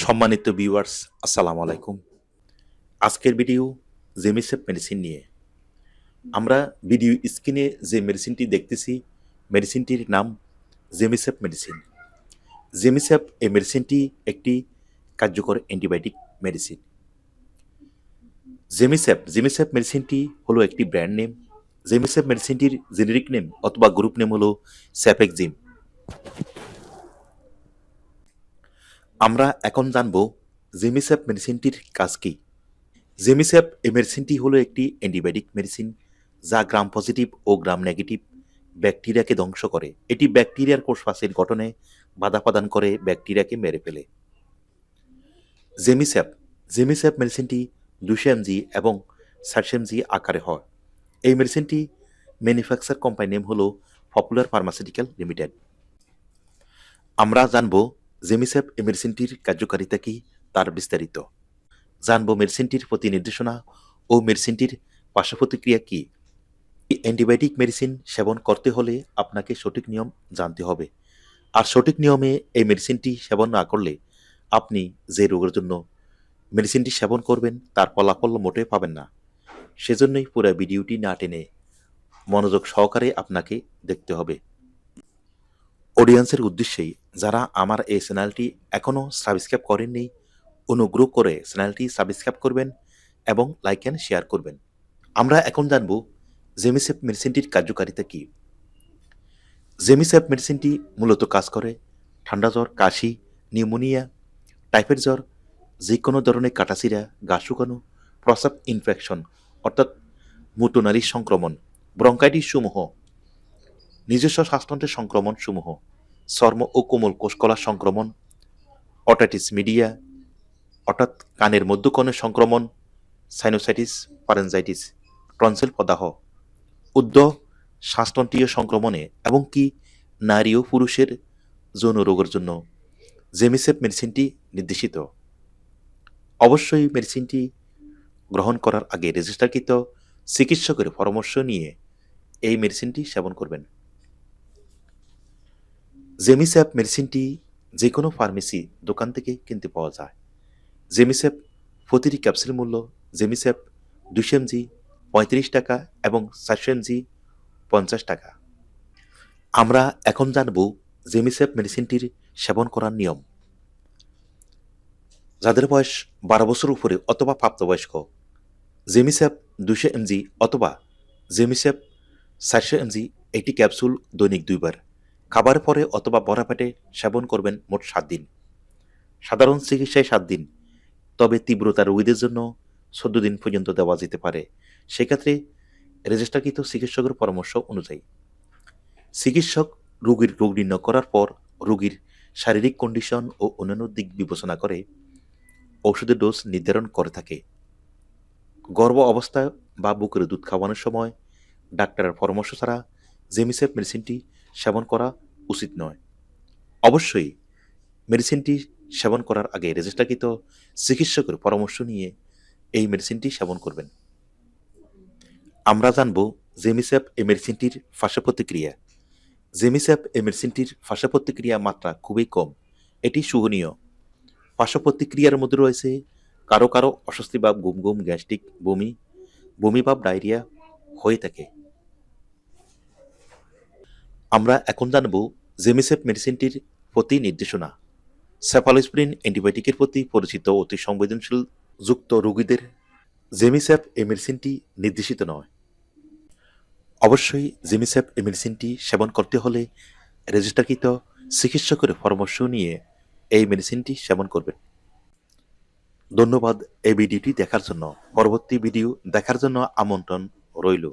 সম্মানিত ভিউয়ার্স আসসালামু আলাইকুম। আজকের ভিডিও জেমিসেপ মেডিসিন নিয়ে। আমরা ভিডিও স্ক্রিনে যে মেডিসিনটি দেখতেছি মেডিসিনটির নাম জেমিসেপ মেডিসিন জেমিসেপ এই মেডিসিনটি একটি কার্যকর অ্যান্টিবায়োটিক মেডিসিন জেমিসেপ জেমিসেপ মেডিসিনটি হলো একটি ব্র্যান্ড নেম জেমিসেপ মেডিসিনটির জেনেরিক নেম অথবা গ্রুপ নেম হলো স্যাপেকজিম আমরা এখন জানব জেমিস্যাপ মেডিসিনটির কাজ কি। জেমিস্যাপ এই মেডিসিনটি হলো একটি অ্যান্টিবায়োটিক মেডিসিন যা গ্রাম পজিটিভ ও গ্রাম নেগেটিভ ব্যাকটেরিয়াকে ধ্বংস করে। এটি ব্যাকটেরিয়ার কোষপাশের গঠনে বাধা প্রদান করে ব্যাকটেরিয়াকে মেরে ফেলে। জেমিস্যাপ জেমিস্যাপ মেডিসিনটি দুশো এমজি এবং ষাটশো এমজি আকারে হয়। এই মেডিসিনটি ম্যানুফ্যাকচার কোম্পানি নেম হলো পপুলার ফার্মাসিউটিক্যাল লিমিটেড। আমরা জানব জেমিসেপ এই মেডিসিনটির কার্যকারিতা কি তার বিস্তারিত। জানব মেডিসিনটির প্রতি নির্দেশনা ও মেডিসিনটির পার্শ্ব প্রতিক্রিয়া কি অ্যান্টিবায়োটিক মেডিসিন সেবন করতে হলে আপনাকে সঠিক নিয়ম জানতে হবে। আর সঠিক নিয়মে এই মেডিসিনটি সেবন না করলে আপনি যে রোগের জন্য মেডিসিনটি সেবন করবেন তার ফলাফল মোটে পাবেন না। সেজন্যই পুরো ভিডিওটি না টেনে মনোযোগ সহকারে আপনাকে দেখতে হবে। অডিয়েন্সের উদ্দেশ্যেই যারা আমার এই চ্যানেলটি এখনও সাবস্ক্রাইব করেননি, অনুগ্রহ করে চ্যানেলটি সাবস্ক্রাইব করবেন এবং লাইক অ্যান্ড শেয়ার করবেন। আমরা এখন জানব জেমিসেপ মেডিসিনটির কার্যকারিতা কী। জেমিসেপ মেডিসিনটি মূলত কাজ করে ঠান্ডা জ্বর, কাশি, নিউমোনিয়া টাইফয়েড জ্বর যে কোনো ধরনের কাটাছিরা, গা শুকানো প্রসাব ইনফেকশন অর্থাৎ মুটনারীর সংক্রমণ ব্রঙ্কাইটিস সমূহ নিজস্ব শ্বাসতন্ত্রের সংক্রমণ সমূহ, চর্ম ও কোমল কোষকলা সংক্রমণ, অটাইটিস মিডিয়া, অর্থাৎ কানের মধ্যকণের সংক্রমণ সাইনোসাইটিস পারেনজাইটিস টনসিল প্রদাহ উদ্য শ্বাসতন্ত্রীয় সংক্রমণে এবং কি নারী ও পুরুষের যৌন রোগের জন্য জেমিসেপ মেডিসিনটি নির্দেশিত। অবশ্যই মেডিসিনটি গ্রহণ করার আগে রেজিস্টারকৃত চিকিৎসকের পরামর্শ নিয়ে এই মেডিসিনটি সেবন করবেন। জেমিস্যাপ মেডিসিনটি যে কোনো ফার্মেসি দোকান থেকে কিনতে পাওয়া যায়। জেমিস্যাপ প্রতিটি ক্যাপসুল মূল্য জেমিস্যাপ দুশো এমজি পঁয়ত্রিশ টাকা এবং চারশো এমজি পঞ্চাশ টাকা। আমরা এখন জানব জেমিস্যাপ মেডিসিনটির সেবন করার নিয়ম। যাদের বয়স বারো বছর উপরে অথবা প্রাপ্তবয়স্ক জেমিস্যাপ দুশো এমজি অথবা জেমিস্যাপ চারশো এমজি একটি ক্যাপসুল দৈনিক দুইবার। খাবার পরে অথবা বড়া পেটে সেবন করবেন মোট সাত দিন। সাধারণ চিকিৎসায় সাত দিন। তবে তীব্রতা রোগীদের জন্য চোদ্দ দিন পর্যন্ত দেওয়া যেতে পারে। সেক্ষেত্রে রেজিস্টারকৃত চিকিৎসকের পরামর্শ অনুযায়ী। চিকিৎসক রোগীর রোগ নির্ণয় করার পর রোগীর শারীরিক কন্ডিশন ও অন্যান্য দিক বিবেচনা করে ওষুধের ডোজ নির্ধারণ করে থাকে। গর্ভ অবস্থায় বা বুকের দুধ খাওয়ানোর সময় ডাক্তারের পরামর্শ ছাড়া জেমিসেফ মেডিসিনটি সেবন করা উচিত নয়। অবশ্যই মেডিসিনটি সেবন করার আগে রেজিস্টারকৃত চিকিৎসকের পরামর্শ নিয়ে এই মেডিসিনটি সেবন করবেন। আমরা জানব জেমিস্যাপ এই মেডিসিনটির ফাঁসা প্রতিক্রিয়া জেমিস্যাপ এই মেডিসিনটির ফাঁসা প্রতিক্রিয়া মাত্রা খুবই কম। এটি সুহনীয় পার্শ্ব প্রতিক্রিয়ার মধ্যে রয়েছে কারও কারও অস্বস্তি ভাব, গুম গুম, গ্যাস্ট্রিক, বমি বমি ভাব, ডায়রিয়া হয়ে থাকে। আমরা এখন জানব জেমিসেপ মেডিসিনটির প্রতি নির্দেশনা। সেফালোস্প্রিন অ্যান্টিবায়োটিকের প্রতি পরিচিত অতি সংবেদনশীল যুক্ত রোগীদের জেমিসেপ এই মেডিসিনটি নির্দেশিত নয়। অবশ্যই জেমিসেপ এই মেডিসিনটি সেবন করতে হলে রেজিস্টারকৃত চিকিৎসকের পরামর্শ নিয়ে এই মেডিসিনটি সেবন করবেন। ধন্যবাদ এই ভিডিওটি দেখার জন্য। পরবর্তী ভিডিও দেখার জন্য আমন্ত্রণ রইল।